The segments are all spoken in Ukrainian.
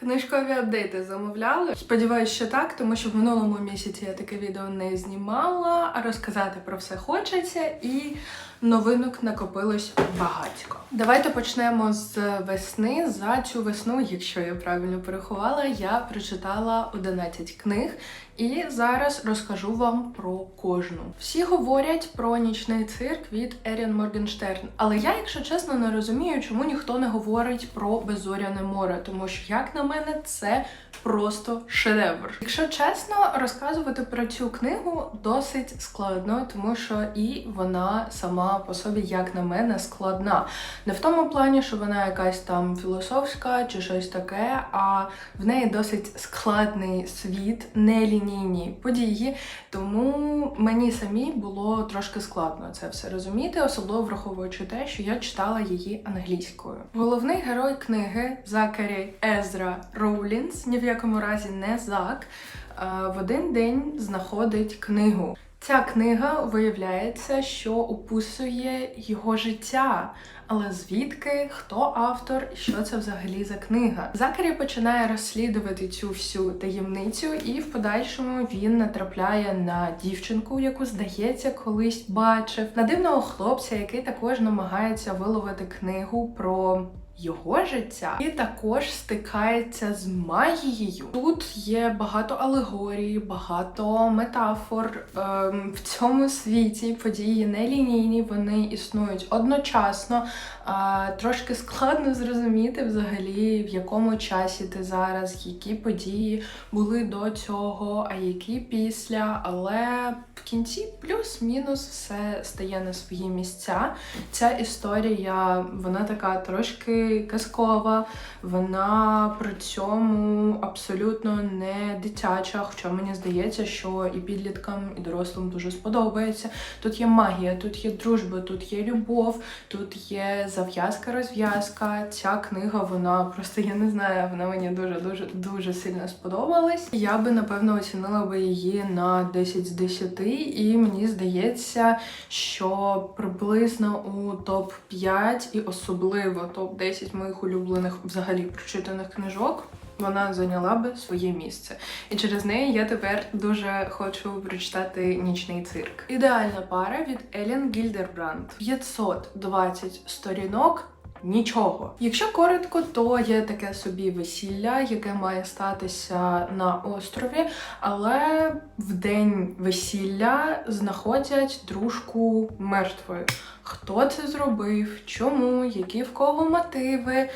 Книжкові апдейти замовляли. Сподіваюсь, що так, тому що в минулому місяці я таке відео не знімала, а розказати про все хочеться і новинок накопилось багатько. Давайте почнемо з весни. За цю весну, якщо я правильно порахувала, я прочитала 11 книг. І зараз розкажу вам про кожну. Всі говорять про нічний цирк від Ерін Моргенштерн, але я, якщо чесно, не розумію, чому ніхто не говорить про беззоряне море, тому що, як на мене, це просто шедевр. Якщо чесно, розказувати про цю книгу досить складно, тому що і вона сама по собі, як на мене, складна. Не в тому плані, що вона якась там філософська чи щось таке, а в неї досить складний світ, нелінійні події. Тому мені самій було трошки складно це все розуміти, особливо враховуючи те, що я читала її англійською. Головний герой книги Закарі Езра Роулінс, ні в якому разі не Зак, е, в один день знаходить книгу. Ця книга виявляється, що описує його життя. Але звідки, хто автор і що це взагалі за книга? Закарі починає розслідувати цю всю таємницю, і в подальшому він натрапляє на дівчинку, яку здається колись бачив, на дивного хлопця, який також намагається виловити книгу про. Його життя і також стикається з магією. Тут є багато алегорій, багато метафор ем, в цьому світі. Події нелінійні, вони існують одночасно. А, трошки складно зрозуміти взагалі, в якому часі ти зараз, які події були до цього, а які після. Але в кінці плюс-мінус все стає на свої місця. Ця історія, вона така трошки казкова, вона при цьому абсолютно не дитяча. Хоча мені здається, що і підліткам, і дорослим дуже сподобається. Тут є магія, тут є дружба, тут є любов, тут є зав'язка, розв'язка. Ця книга, вона просто я не знаю, вона мені дуже дуже дуже сильно сподобалась. Я би напевно оцінила би її на 10 з 10, і мені здається, що приблизно у топ 5 і особливо топ 10 моїх улюблених взагалі прочитаних книжок. Вона зайняла би своє місце, і через неї я тепер дуже хочу прочитати нічний цирк. Ідеальна пара від Елін Гільдербранд. 520 сторінок. Нічого. Якщо коротко, то є таке собі весілля, яке має статися на острові, але в день весілля знаходять дружку мертвою. Хто це зробив? Чому? Які в кого мотиви?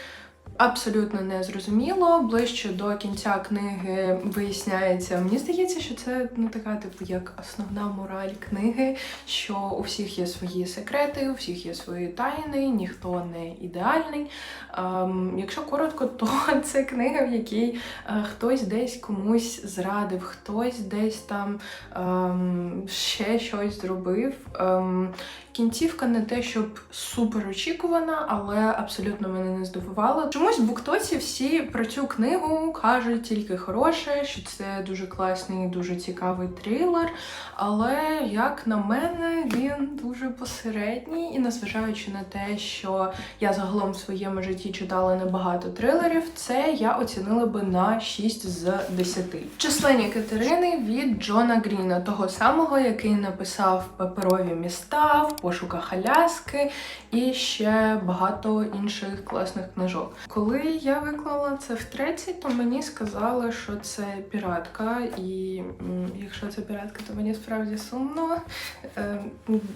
Абсолютно не зрозуміло. Ближче до кінця книги виясняється. Мені здається, що це ну така, типу, як основна мораль книги, що у всіх є свої секрети, у всіх є свої тайни, ніхто не ідеальний. Ем, якщо коротко, то це книга, в якій е, хтось десь комусь зрадив, хтось десь там ем, ще щось зробив. Ем, Кінцівка не те, щоб супер очікувана, але абсолютно мене не здивувала. Чомусь в буктоці всі про цю книгу кажуть тільки хороше, що це дуже класний, дуже цікавий трилер. Але, як на мене, він дуже посередній, і незважаючи на те, що я загалом в своєму житті читала небагато трилерів, це я оцінила би на 6 з 10. Численні Катерини від Джона Гріна, того самого, який написав паперові міста. Пошуках Аляски і ще багато інших класних книжок. Коли я виклала це втретє, то мені сказали, що це піратка, і якщо це піратка, то мені справді сумно. Е,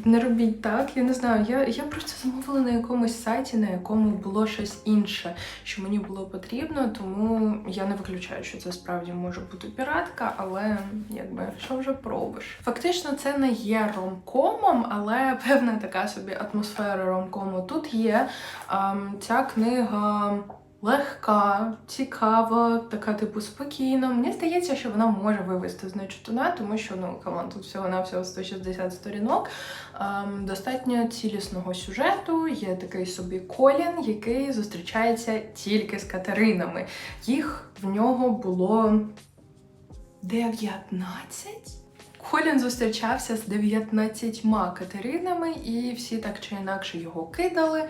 Не робіть так, я не знаю. Я, я просто замовила на якомусь сайті, на якому було щось інше, що мені було потрібно, тому я не виключаю, що це справді може бути піратка, але якби що вже пробиш. Фактично, це не є ромкомом, але певна така собі атмосфера ромкому тут є. Ем, Ця книга. Легка, цікава, така типу спокійна. Мені здається, що вона може вивести з нечитуна, тому що ну камон, тут всього на всього 160 сторінок. Ем, достатньо цілісного сюжету. Є такий собі Колін, який зустрічається тільки з Катеринами. Їх в нього було 19? Колін зустрічався з 19 Катеринами, і всі так чи інакше його кидали.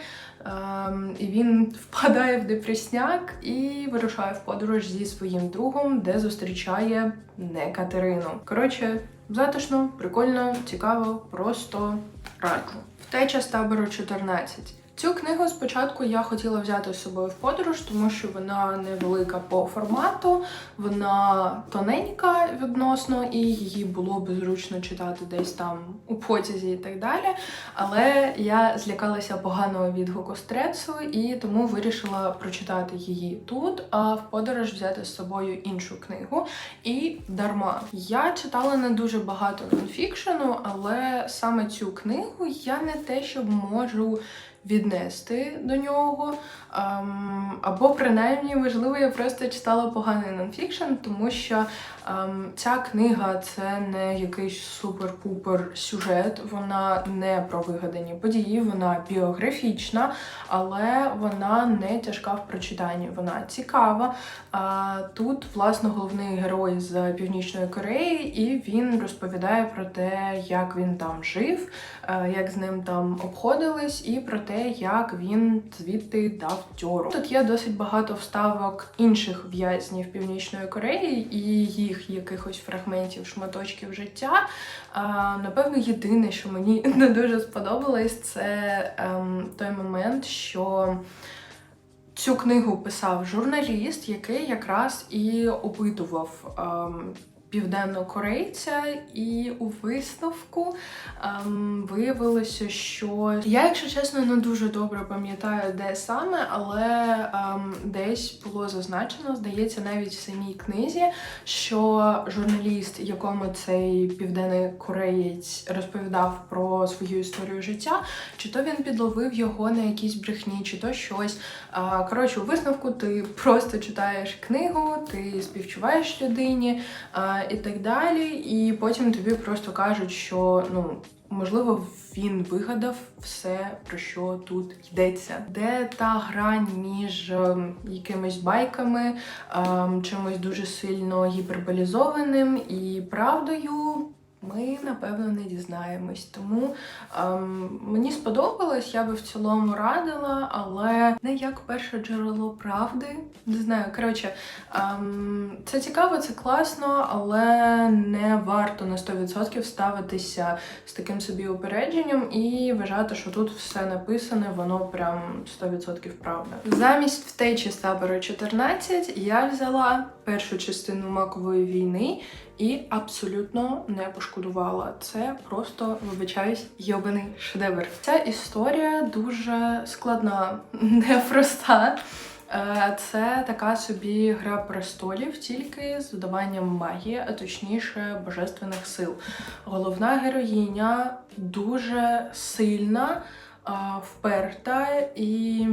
Ем, і він впадає в депресняк і вирушає в подорож зі своїм другом, де зустрічає не Катерину. Коротше, затишно, прикольно, цікаво, просто раджу. Втеча з табору 14. Цю книгу спочатку я хотіла взяти з собою в подорож, тому що вона невелика по формату, вона тоненька відносно, і її було би зручно читати десь там у потязі і так далі. Але я злякалася поганого відгуку стресу і тому вирішила прочитати її тут, а в подорож взяти з собою іншу книгу. І дарма. Я читала не дуже багато нонфікшену, але саме цю книгу я не те, щоб можу віднести до нього. Ем, або принаймні, можливо, я просто читала поганий нонфікшн, тому що ем, ця книга це не якийсь супер-пупер сюжет, вона не про вигадані події, вона біографічна, але вона не тяжка в прочитанні. Вона цікава. А тут, власне, головний герой з Північної Кореї, і він розповідає про те, як він там жив, е, як з ним там обходились, і про те, як він звідти дав тьору. Тут є досить багато вставок інших в'язнів Північної Кореї і їх якихось фрагментів, шматочків життя. Напевно, єдине, що мені не дуже сподобалось, це ем, той момент, що. Цю книгу писав журналіст, який якраз і опитував ем, південнокорейця, і у висновку ем, виявилося, що я, якщо чесно, не дуже добре пам'ятаю, де саме, але ем, десь було зазначено, здається, навіть в самій книзі, що журналіст, якому цей південний кореєць розповідав про свою історію життя, чи то він підловив його на якійсь брехні, чи то щось. А, Коротше, у висновку ти просто читаєш книгу, ти співчуваєш людині а, і так далі. І потім тобі просто кажуть, що ну. Можливо, він вигадав все, про що тут йдеться. Де та грань між ем, якимись байками, ем, чимось дуже сильно гіперболізованим і правдою. Ми напевно не дізнаємось, тому ем, мені сподобалось, я би в цілому радила, але не як перше джерело правди. Не знаю. Коротше, ем, це цікаво, це класно, але не варто на 100% ставитися з таким собі упередженням і вважати, що тут все написане, воно прям 100% правда. Замість втечі з табору 14 я взяла першу частину макової війни і абсолютно не пошкодувала. Це просто вибачаюсь, йобаний шедевр. Ця історія дуже складна, непроста. Е, Це така собі гра престолів, тільки з додаванням магії, а точніше божественних сил. Головна героїня дуже сильна, е, вперта і.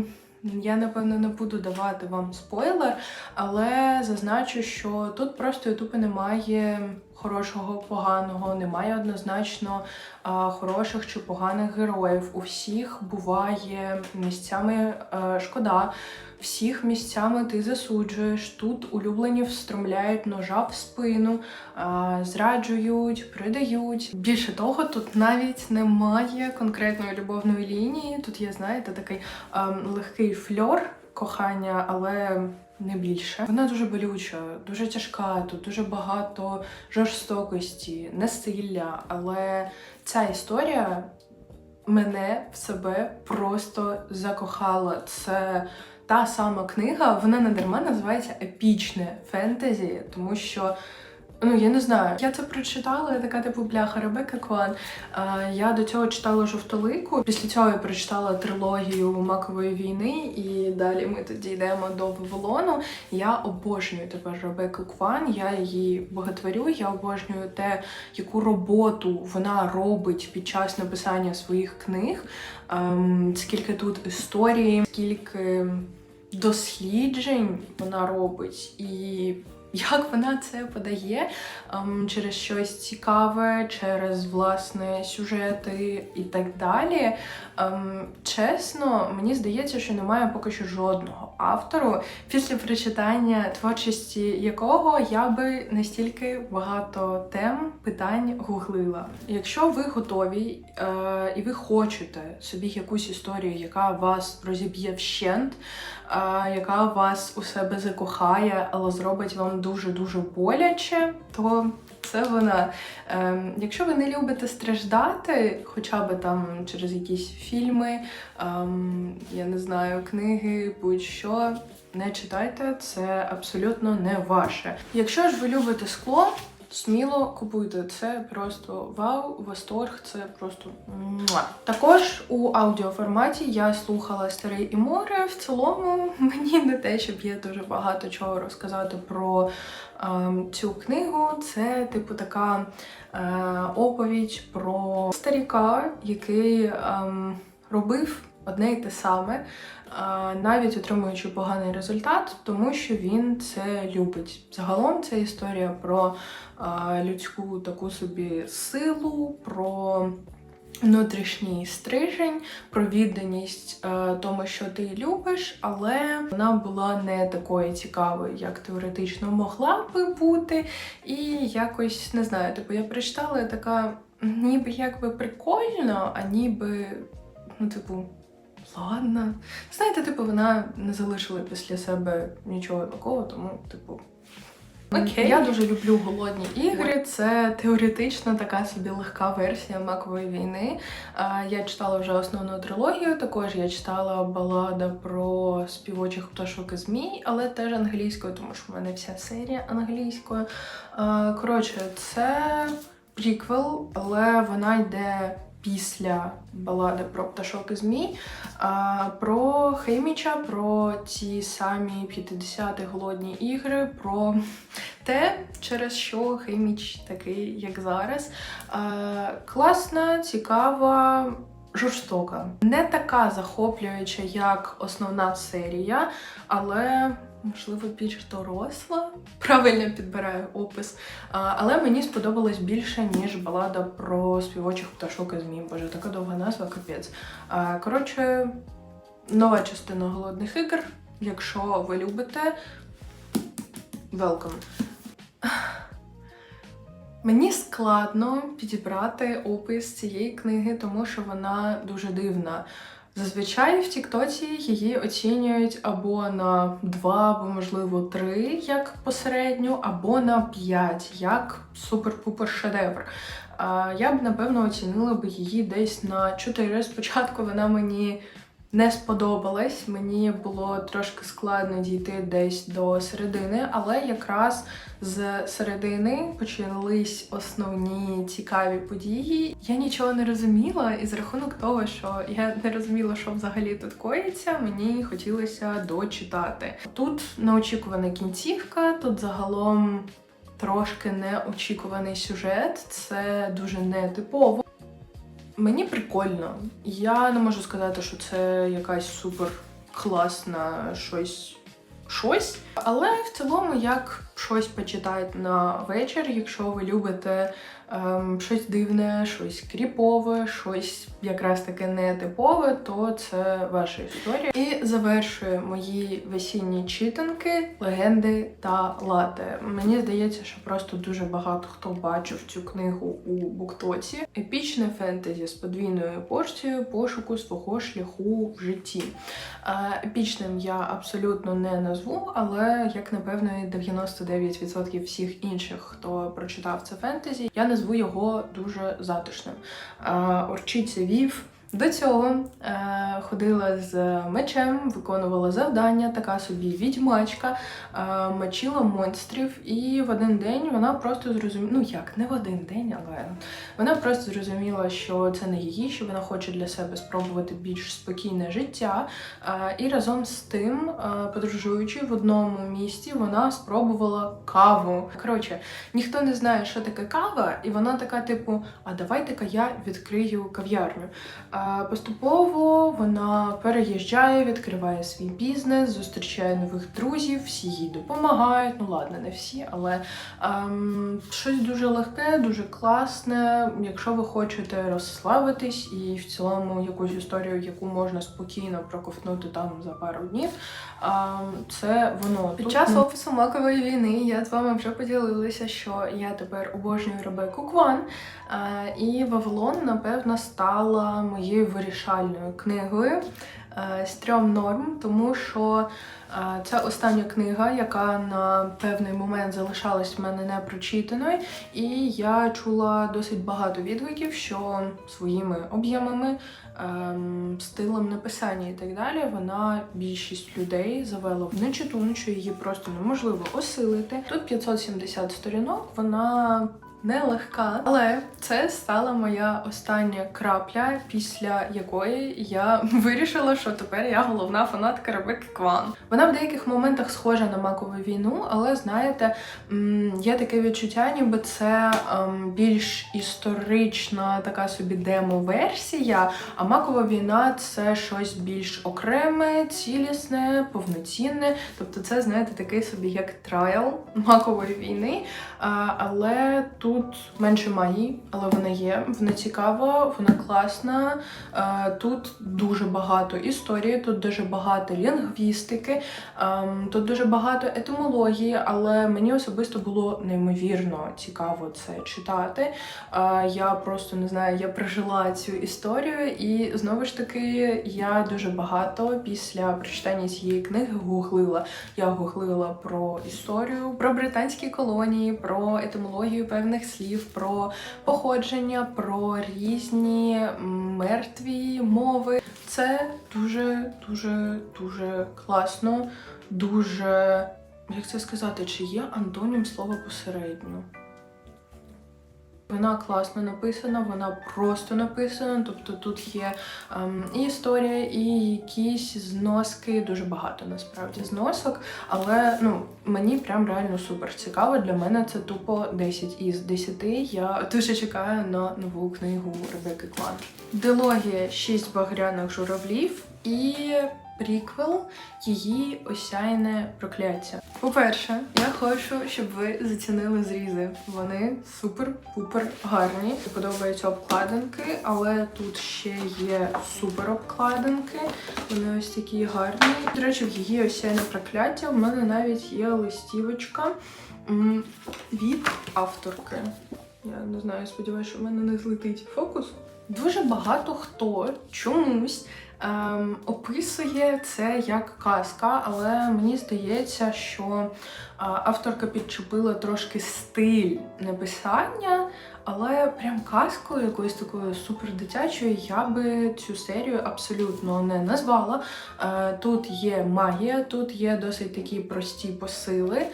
Я напевно не буду давати вам спойлер, але зазначу, що тут просто і тупо немає хорошого, поганого, немає однозначно а, хороших чи поганих героїв. У всіх буває місцями а, шкода, всіх місцями ти засуджуєш. Тут улюблені встромляють ножа в спину, а, зраджують, придають. Більше того, тут навіть немає конкретної любовної лінії. Тут є, знаєте, такий а, легкий фльор кохання, але не більше. Вона дуже болюча, дуже тяжка. Тут дуже багато жорстокості, насилля. Але ця історія мене в себе просто закохала. Це та сама книга, вона не дарма називається епічне фентезі, тому що. Ну, я не знаю. Я це прочитала, я така типу бляха Ребекка Кван. А, я до цього читала жовтолику. Після цього я прочитала трилогію Макової війни, і далі ми тоді йдемо до Вавилону. Я обожнюю тепер Ребекку Кван. Я її боготворю. Я обожнюю те, яку роботу вона робить під час написання своїх книг. Ем, скільки тут історії, скільки досліджень вона робить і. Як вона це подає ем, через щось цікаве, через власне сюжети і так далі. Ем, чесно, мені здається, що немає поки що жодного автору, після прочитання творчості якого я би настільки багато тем питань гуглила. Якщо ви готові е, і ви хочете собі якусь історію, яка вас розіб'є вщент, яка вас у себе закохає, але зробить вам дуже дуже боляче, то це вона. Ем, якщо ви не любите страждати, хоча б там через якісь фільми, ем, я не знаю, книги, будь-що, не читайте, це абсолютно не ваше. Якщо ж ви любите скло, сміло купуйте. Це просто вау, восторг, це просто муа. Також у аудіоформаті я слухала старий і море. В цілому мені не те, щоб є дуже багато чого розказати про ем, цю книгу. Це типу така е, оповідь про старіка, який ем, робив одне й те саме, навіть отримуючи поганий результат, тому що він це любить. Загалом це історія про людську таку собі силу, про внутрішній стрижень, про відданість е, тому, що ти любиш, але вона була не такою цікавою, як теоретично могла би бути. І якось не знаю, типу я прочитала і така, ніби якби прикольно, а ніби, ну, типу. Ладно. Знаєте, типу, вона не залишила після себе нічого такого, тому, типу. Окей. Я дуже люблю голодні ігри. Це теоретично така собі легка версія макової війни. Я читала вже основну трилогію. Також я читала балада про співочих пташок і змій, але теж англійською, тому що в мене вся серія англійською. Коротше, це приквел, але вона йде після балади про пташок і змій, про Хейміча, про ті самі 50-ті голодні ігри, про те, через що Хейміч такий, як зараз. Класна, цікава. Жорстока, не така захоплююча, як основна серія, але можливо більш доросла. Правильно підбираю опис. Але мені сподобалось більше, ніж балада про співочих пташок і змій. Боже, така довга назва, капець. Коротше, нова частина голодних ігор. Якщо ви любите, welcome. Мені складно підібрати опис цієї книги, тому що вона дуже дивна. Зазвичай в Тіктоці її оцінюють або на 2, або, можливо, 3 як посередню, або на 5 як супер-пупер шедевр. Я б, напевно, оцінила б її десь на 4. Спочатку вона мені не сподобалась, мені було трошки складно дійти десь до середини, але якраз з середини почались основні цікаві події. Я нічого не розуміла, і за рахунок того, що я не розуміла, що взагалі тут коїться, мені хотілося дочитати. Тут неочікувана кінцівка, тут загалом. Трошки неочікуваний сюжет, це дуже нетипово. Мені прикольно. Я не можу сказати, що це якась супер класна щось. Щось, але в цілому як щось почитати на вечір, якщо ви любите ем, щось дивне, щось кріпове, щось якраз таке нетипове, то це ваша історія. І завершує мої весінні читанки, легенди та лате. Мені здається, що просто дуже багато хто бачив цю книгу у буктоці. Епічне фентезі з подвійною порцією пошуку свого шляху в житті. Е, епічним я абсолютно не назву, але як напевно 99% всіх інших, хто прочитав це фентезі, я назву його дуже затишним. Е, Орчиця вів. До цього е, ходила з мечем, виконувала завдання, така собі відьмачка, е, мочила монстрів, і в один день вона просто зрозуміла, ну як, не в один день, але вона просто зрозуміла, що це не її, що вона хоче для себе спробувати більш спокійне життя. Е, і разом з тим, е, подорожуючи в одному місті, вона спробувала каву. Коротше, ніхто не знає, що таке кава, і вона така, типу, а давайте-ка я відкрию кав'ярню. Поступово вона переїжджає, відкриває свій бізнес, зустрічає нових друзів, всі їй допомагають. Ну ладно, не всі, але ем, щось дуже легке, дуже класне. Якщо ви хочете розслабитись і в цілому якусь історію, яку можна спокійно проковтнути там за пару днів. ем, це воно під Тут, час офісу макової війни. Я з вами вже поділилася, що я тепер обожнюю Ребекку Кван. Е, І Вавилон, напевно, стала моєю вирішальною книгою е, з трьом норм, тому що е, це остання книга, яка на певний момент залишалась в мене непрочитаною, і я чула досить багато відгуків, що своїми об'ємами, ем, стилем написання і так далі, вона більшість людей завела в нечитун, що її просто неможливо осилити. Тут 570 сторінок, вона нелегка, але це стала моя остання крапля, після якої я вирішила, що тепер я головна фанатка Ребекки Кван. Вона в деяких моментах схожа на макову війну, але знаєте, є таке відчуття, ніби це ем, більш історична така собі демо-версія. А макова війна це щось більш окреме, цілісне, повноцінне. Тобто, це знаєте, такий собі як трайл макової війни. Але тут менше магії, але вона є. Вона цікава, вона класна. Тут дуже багато історії, тут дуже багато лінгвістики, ем, тут дуже багато етимології, але мені особисто було неймовірно цікаво це читати. Я просто не знаю, я прожила цю історію, і знову ж таки я дуже багато після прочитання цієї книги гуглила. Я гуглила про історію, про британські колонії, про етимологію певних слів, про походження, про різні мертві мови. Це дуже, дуже, дуже класно, дуже. Як це сказати, чи є антонім слова посередньо? Вона класно написана, вона просто написана. Тобто тут є ем, і історія, і якісь зноски, дуже багато насправді зносок. Але ну мені прям реально супер цікаво. Для мене це тупо 10 із 10. Я дуже чекаю на нову книгу Ребекки Кван. Дилогія шість багряних журавлів і приквел її осяйне прокляття. По-перше, я хочу, щоб ви зацінили зрізи. Вони супер-пупер гарні. Подобаються обкладинки, але тут ще є супер обкладинки. Вони ось такі гарні. До речі, в її осяйне прокляття в мене навіть є листівочка від авторки. Я не знаю, сподіваюся, що в мене не злетить фокус. Дуже багато хто чомусь ем, описує це як казка, але мені здається, що а, авторка підчепила трошки стиль написання, але прям казкою якоюсь такою супер дитячою я би цю серію абсолютно не назвала. Е, Тут є магія, тут є досить такі прості посили.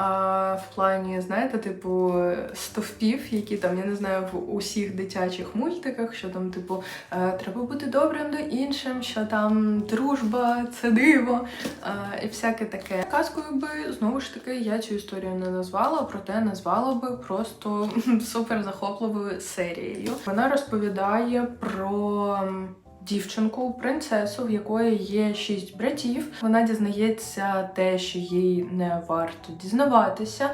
А в плані, знаєте, типу стовпів, які там, я не знаю, в усіх дитячих мультиках, що там, типу, е, треба бути добрим до іншим, що там дружба це диво е, і всяке таке. Казкою би знову ж таки я цю історію не назвала, проте назвала би просто супер захопливою серією. Вона розповідає про. Дівчинку, принцесу, в якої є шість братів. Вона дізнається те, що їй не варто дізнаватися.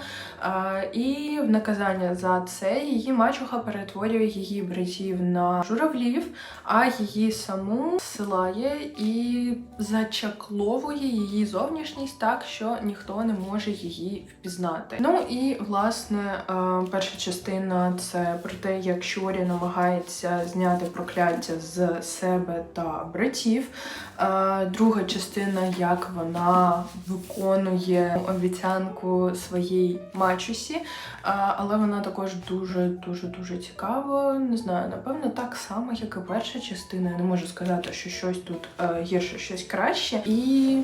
І в наказання за це її мачуха перетворює її братів на журавлів, а її саму силає і зачакловує її зовнішність так, що ніхто не може її впізнати. Ну і власне перша частина це про те, як Щорі намагається зняти прокляття з себе та братів. Е, Друга частина, як вона виконує обіцянку своїй мачусі, Е, але вона також дуже дуже цікава. Не знаю, напевно, так само, як і перша частина. Я не можу сказати, що щось тут е, гірше, щось краще. І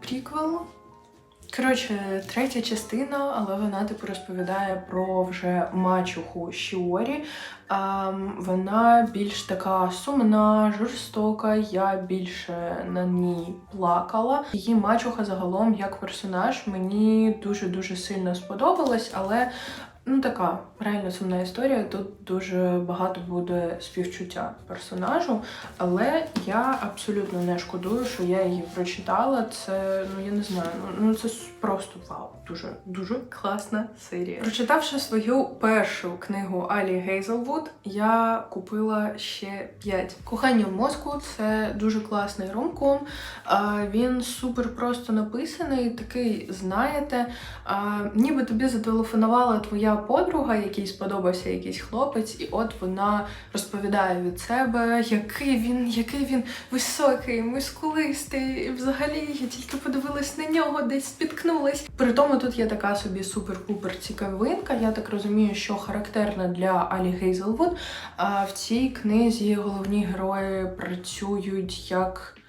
приквел. Коротше, третя частина, але вона типу розповідає про вже мачуху Шіорі. Ем, вона більш така сумна, жорстока. Я більше на ній плакала. Її мачуха загалом як персонаж мені дуже дуже сильно сподобалась, але Ну, така реально сумна історія. Тут дуже багато буде співчуття персонажу, але я абсолютно не шкодую, що я її прочитала. Це ну я не знаю, ну, ну це просто вау. Дуже дуже класна серія. Прочитавши свою першу книгу Алі Гейзелвуд, я купила ще п'ять. Кохання в мозку це дуже класний ромком. Він супер просто написаний, такий, знаєте, ніби тобі зателефонувала твоя подруга, якій сподобався якийсь хлопець, і от вона розповідає від себе, який він, який він високий, мускулистий. І Взагалі я тільки подивилась на нього, десь спіткнулась. При тому тут є така собі супер-пупер цікавинка. Я так розумію, що характерна для Алі Гейзелвуд. А в цій книзі головні герої працюють як.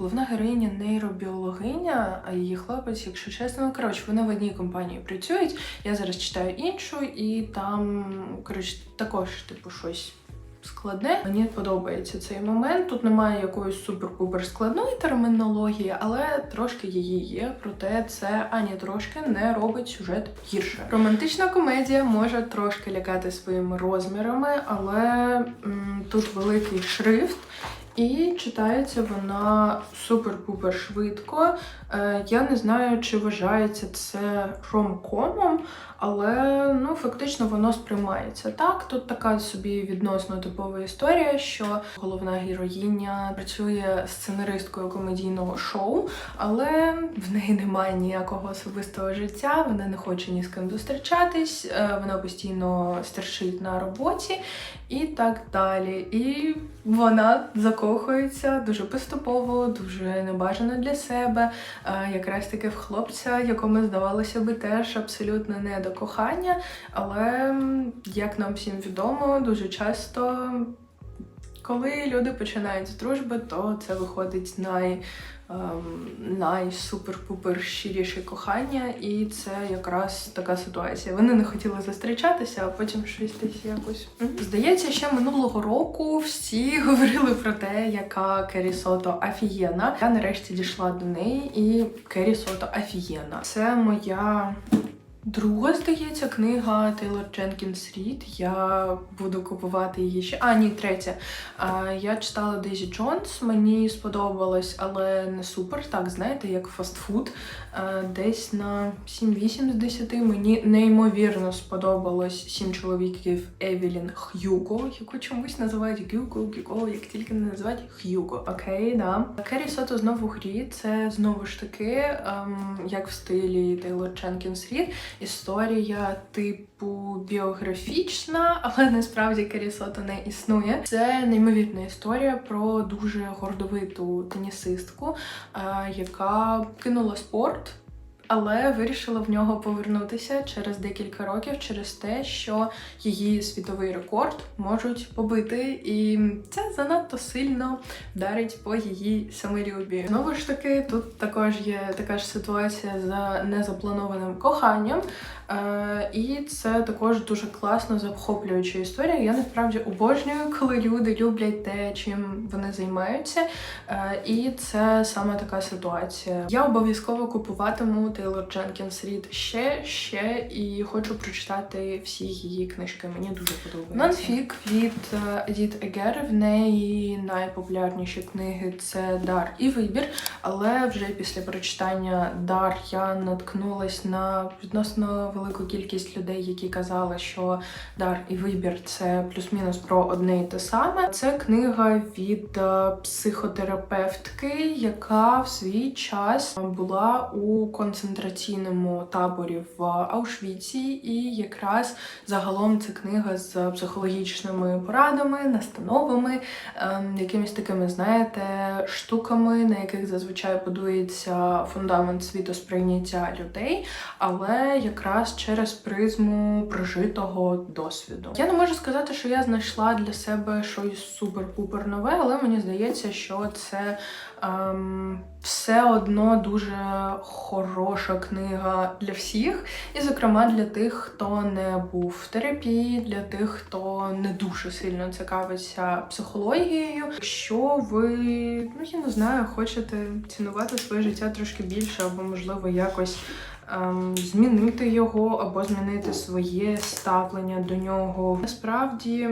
Головна героїня нейробіологиня, а її хлопець, якщо чесно, ну коротше, вони в одній компанії працюють. Я зараз читаю іншу, і там, коротше, також, типу, щось складне. Мені подобається цей момент. Тут немає якоїсь супер-пупер складної термінології, але трошки її є. Проте це ані трошки не робить сюжет гірше. Романтична комедія може трошки лякати своїми розмірами, але м, тут великий шрифт. І читається вона супер-пупер швидко. Е, я не знаю, чи вважається це ромкомом, але ну фактично воно сприймається так. Тут така собі відносно типова історія, що головна героїня працює сценаристкою комедійного шоу, але в неї немає ніякого особистого життя. Вона не хоче ні з ким зустрічатись, е, вона постійно стершить на роботі і так далі. І вона закохується дуже поступово, дуже небажано для себе. Якраз таки в хлопця, якому здавалося би теж абсолютно не до кохання. Але як нам всім відомо, дуже часто. Коли люди починають з дружби, то це виходить най, най-супер-пупер щиріше кохання, і це якраз така ситуація. Вони не хотіли зустрічатися, а потім щось десь якось. Здається, ще минулого року всі говорили про те, яка Кері Сото афієна. Я нарешті дійшла до неї, і Кері Сото афієна. Це моя. Друга, здається, книга Тейлор Дженкінс Рід. Я буду купувати її ще. А, ні, третя. Я читала Дейзі Джонс, мені сподобалось, але не супер. Так, знаєте, як фастфуд. Десь на 7-8 з 10 мені неймовірно сподобалось сім чоловіків Евелін Х'юго, яку чомусь називають Гюго, Гюго, як тільки не називають Х'юго. Окей, да. Кері Сото знову грі. Це знову ж таки, ем, як в стилі Тейлор Дженкінс Рід. Історія типу біографічна, але насправді Карісото не існує. Це неймовірна історія про дуже гордовиту тенісистку, е, яка кинула спорт. Але вирішила в нього повернутися через декілька років через те, що її світовий рекорд можуть побити, і це занадто сильно вдарить по її самолюбі. Знову ж таки, тут також є така ж ситуація за незапланованим коханням. Е, і це також дуже класно захоплююча історія. Я насправді обожнюю, коли люди люблять те, чим вони займаються. Е, і це саме така ситуація. Я обов'язково купуватиму Тейлор Дженкінс Рід ще, ще і хочу прочитати всі її книжки. Мені дуже подобається. Нонфік від е, Едіт Егер. В неї найпопулярніші книги це Дар і Вибір. Але вже після прочитання Дар я наткнулась на відносно велику кількість людей, які казали, що Дар і вибір це плюс-мінус про одне і те саме. Це книга від е, психотерапевтки, яка в свій час була у концентраційному таборі в Аушвіці, і якраз загалом це книга з психологічними порадами, настановами, ем, якимись такими, знаєте, штуками, на яких зазвичай будується фундамент світосприйняття людей, але якраз через призму прожитого досвіду. Я не можу сказати, що я знайшла для себе щось супер-пупер нове, але мені здається, що це все одно дуже хороша книга для всіх, і, зокрема, для тих, хто не був в терапії, для тих, хто не дуже сильно цікавиться психологією. Якщо ви, ну я не знаю, хочете цінувати своє життя трошки більше, або можливо якось ем, змінити його або змінити своє ставлення до нього. Насправді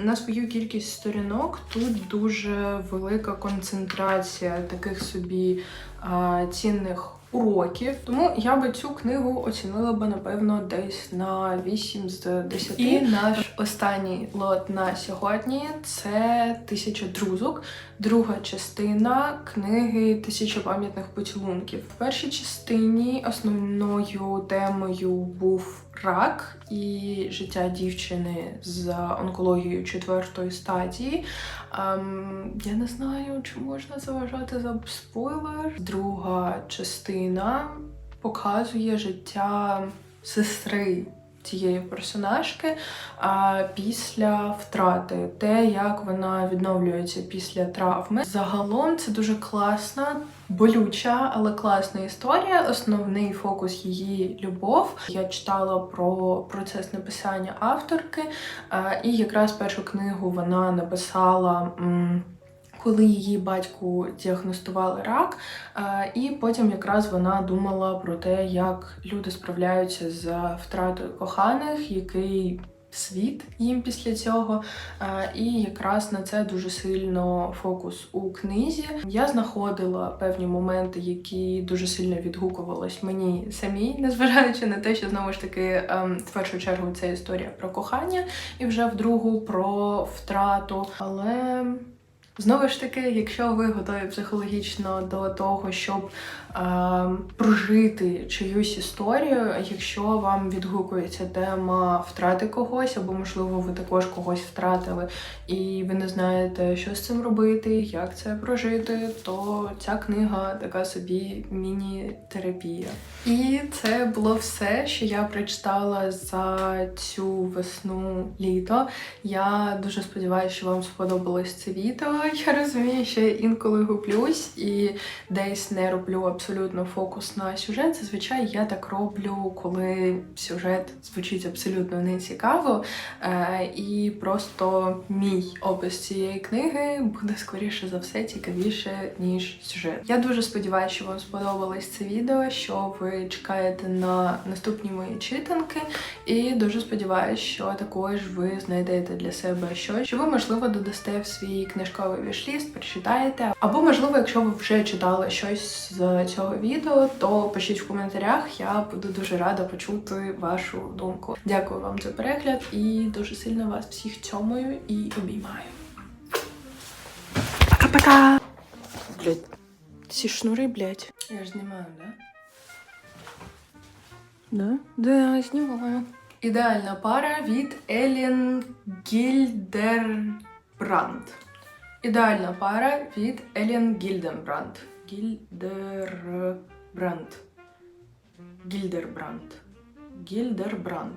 на свою кількість сторінок тут дуже велика концентрація таких собі а, цінних. Уроків, тому я би цю книгу оцінила би напевно десь на 8 з 10. І наш останній лот на сьогодні це тисяча друзок, друга частина книги Тисяча пам'ятних поцілунків. В першій частині основною темою був рак і життя дівчини з онкологією четвертої стадії. Ем, я не знаю, чи можна це вважати за спойлер. Друга частина показує життя сестри цієї персонажки а, після втрати, те, як вона відновлюється після травми. Загалом це дуже класна, болюча, але класна історія. Основний фокус її любов. Я читала про процес написання авторки, а, і якраз першу книгу вона написала. Коли її батьку діагностували рак, е, і потім якраз вона думала про те, як люди справляються з втратою коханих, який світ їм після цього. Е, І якраз на це дуже сильно фокус у книзі. Я знаходила певні моменти, які дуже сильно відгукувались мені самій, незважаючи на те, що знову ж таки ем, в першу чергу це історія про кохання, і вже в другу про втрату. Але Знову ж таки, якщо ви готові психологічно до того, щоб е, прожити чиюсь історію, якщо вам відгукується тема втрати когось, або можливо ви також когось втратили, і ви не знаєте, що з цим робити, як це прожити, то ця книга така собі міні-терапія. І це було все, що я прочитала за цю весну літо. Я дуже сподіваюся, що вам сподобалось це відео. Я розумію, що я інколи гублюсь і десь не роблю абсолютно фокус на сюжет. Зазвичай я так роблю, коли сюжет звучить абсолютно нецікаво. Е, і просто мій опис цієї книги буде скоріше за все цікавіше, ніж сюжет. Я дуже сподіваюся, що вам сподобалось це відео, що ви чекаєте на наступні мої читанки. І дуже сподіваюся, що також ви знайдете для себе щось, що ви, можливо, додасте в свій книжковий вішліст, прочитаєте. Або, можливо, якщо ви вже читали щось з цього відео, то пишіть в коментарях. Я буду дуже рада почути вашу думку. Дякую вам за перегляд і дуже сильно вас всіх цьомую і обіймаю. Пока-пока! Блять, ці шнури, блять. Я ж знімаю, да? Да? Да, знімаю. Ідеальна пара від Елін Гільдербранд. Ідеальна пара від Елін Гільденбранд. Гільдербранд. Гільдербранд. Гільдербранд.